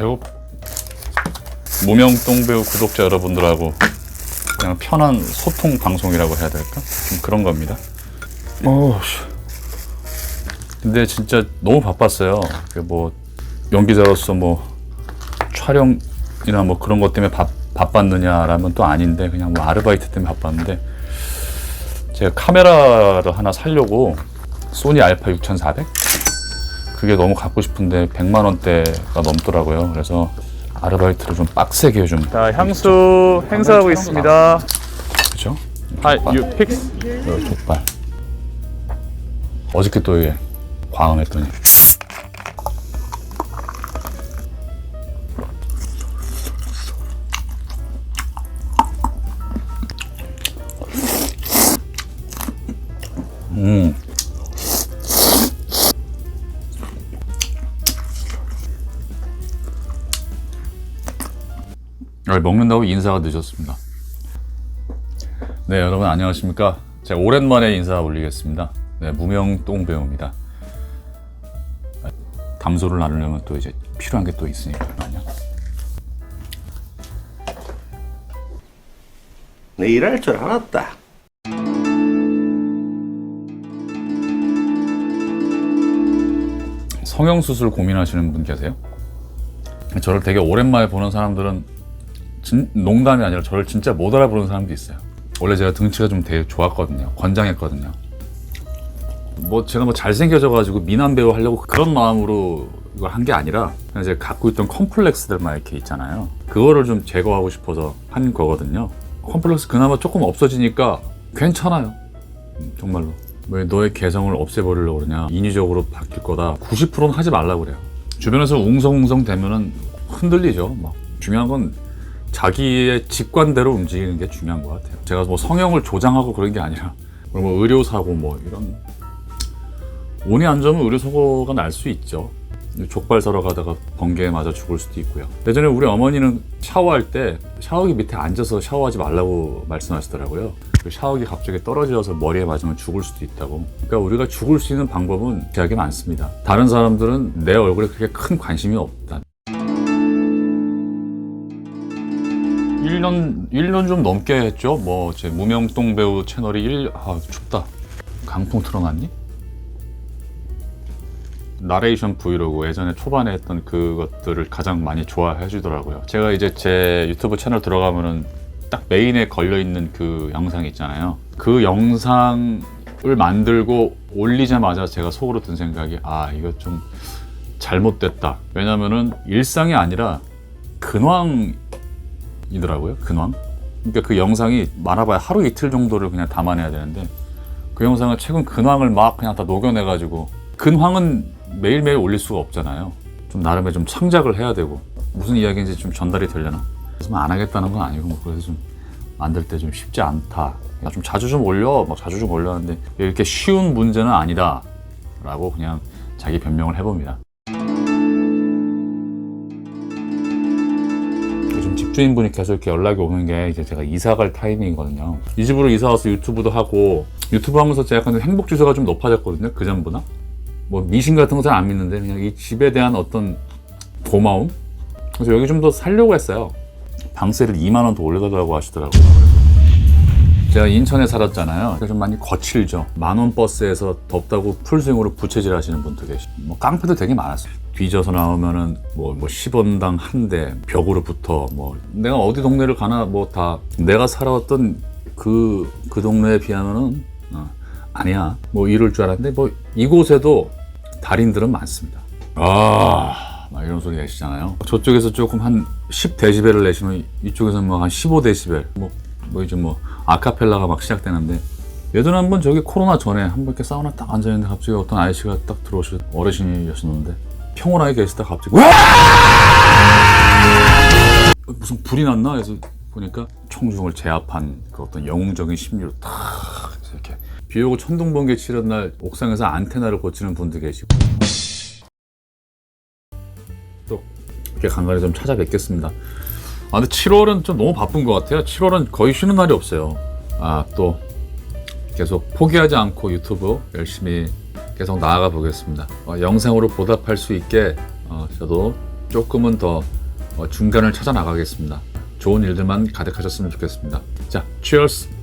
결국 무명동 배우 구독자 여러분들하고 그냥 편한 소통 방송이라고 해야 될까? 좀 그런 겁니다. 어, 근데 진짜 너무 바빴어요. 그뭐 연기자로서 뭐 촬영이나 뭐 그런 것 때문에 바, 바빴느냐라면 또 아닌데 그냥 뭐 아르바이트 때문에 바빴는데 제가 카메라를 하나 사려고 소니 알파 6400 그게 너무 갖고 싶은데 100만 원대가 넘더라고요. 그래서 아르바이트를 좀 빡세게 좀 자, 향수 행사하고 있습니다. 그죠? 아, 유 픽스. 어, 족발. 어저께 또 이게 과음했더니. 음. 먹는다고 인사가 늦었습니다. 네, 여러분 안녕하십니까? 제가 오랜만에 인사 올리겠습니다. 네, 무명똥 배우입니다. 담소를 나누려면 또 이제 필요한 게 또 있으니까요. 내 일할 줄 알았다. 성형수술 고민하시는 분 계세요? 저를 되게 오랜만에 보는 사람들은 진- 농담이 아니라 저를 진짜 못 알아보는 사람도 있어요. 원래 제가 등치가 좀 되게 좋았거든요. 건장했거든요. 뭐 제가 뭐 잘생겨져가지고 미남 배우 하려고 그런 마음으로 이걸 한 게 아니라 그냥 제가 갖고 있던 컴플렉스들만 이렇게 있잖아요. 그거를 좀 제거하고 싶어서 한 거거든요. 컴플렉스 그나마 조금 없어지니까 괜찮아요. 음, 정말로. 왜 너의 개성을 없애버리려고 그러냐. 인위적으로 바뀔 거다. 90%는 하지 말라고 그래요. 주변에서 웅성웅성 되면은 흔들리죠. 막. 중요한 건 자기의 직관대로 움직이는 게 중요한 것 같아요. 제가 뭐 성형을 조장하고 그런 게 아니라 뭐 의료사고 뭐 이런 운이 안 좋으면 의료사고가 날 수 있죠. 족발 사러 가다가 번개에 맞아 죽을 수도 있고요. 예전에 우리 어머니는 샤워할 때 샤워기 밑에 앉아서 샤워하지 말라고 말씀하시더라고요. 그 샤워기 갑자기 떨어져서 머리에 맞으면 죽을 수도 있다고. 그러니까 우리가 죽을 수 있는 방법은 되게 많습니다. 다른 사람들은 내 얼굴에 그렇게 큰 관심이 없다. 1년, 1년 좀 넘게 했죠. 뭐, 제 무명동 배우 채널이 1, 아, 춥다. 강풍 틀어놨니? 나레이션 브이로그 예전에 초반에 했던 그것들을 가장 많이 좋아해 주더라고요. 제가 이제 제 유튜브 채널 들어가면은 딱 메인에 걸려 있는 그 영상이 있잖아요. 그 영상을 만들고 올리자마자 제가 속으로 든 생각이 아, 이거 좀 잘못됐다. 왜냐면은 일상이 아니라 근황 이더라고요. 근황. 그러니까 그 영상이 많아봐야 하루 이틀 정도를 그냥 담아내야 되는데 그 영상은 최근 근황을 막 그냥 다 녹여내가지고 근황은 매일매일 올릴 수가 없잖아요. 좀 나름의 좀 창작을 해야 되고 무슨 이야기인지 좀 전달이 되려나. 그래서 뭐안 하겠다는 건 아니고 뭐 그래서 좀 만들 때 좀 쉽지 않다. 야, 좀 자주 좀 올려, 막 자주 좀 올렸는데 이렇게 쉬운 문제는 아니다라고 그냥 자기 변명을 해봅니다. 집주인분이 계속 이렇게 연락이 오는 게 이제 제가 이사 갈 타이밍이거든요. 이 집으로 이사 와서 유튜브도 하고 유튜브 하면서 제가 약간 행복 지수가 좀 높아졌거든요. 그 전보다. 뭐 미신 같은 거 잘 안 믿는데 그냥 이 집에 대한 어떤 고마움. 그래서 여기 좀 더 살려고 했어요. 방세를 2만 원 더 올려달라고 하시더라고요. 제가 인천에 살았잖아요. 좀 많이 거칠죠. 만원 버스에서 덥다고 풀스윙으로 부채질 하시는 분도 계시고, 뭐 깡패도 되게 많았어요. 뒤져서 나오면은 뭐, 뭐 10원당 한 대 벽으로 붙어 뭐 내가 어디 동네를 가나 뭐 다 내가 살아왔던 그, 그 동네에 비하면은 어, 아니야. 뭐 이럴 줄 알았는데 뭐 이곳에도 달인들은 많습니다. 아, 막 이런 소리 내시잖아요. 저쪽에서 조금 한 10데시벨을 내시면 이쪽에서 뭐 한 15데시벨. 뭐, 뭐 이제 뭐 아카펠라가 막 시작되는데 예전에 한번 저기 코로나 전에 한번 이렇게 사우나 딱 앉아있는데 갑자기 어떤 아저씨가 딱 들어오시 어르신이셨는데 평온하게 계시다 갑자기 와! 무슨 불이 났나 해서 보니까 청중을 제압한 그 어떤 영웅적인 심리로 탁 이렇게 비 오고 천둥 번개 치는 날 옥상에서 안테나를 고치는 분도 계시고 또 이렇게 간간히 좀 찾아뵙겠습니다. 아 근데 7월은 좀 너무 바쁜 것 같아요. 7월은 거의 쉬는 날이 없어요. 아또 계속 포기하지 않고 유튜브 열심히 계속 나아가 보겠습니다. 어, 영상으로 보답할 수 있게 어, 저도 조금은 더 어, 중간을 찾아 나가겠습니다. 좋은 일들만 가득하셨으면 좋겠습니다. 자, cheers!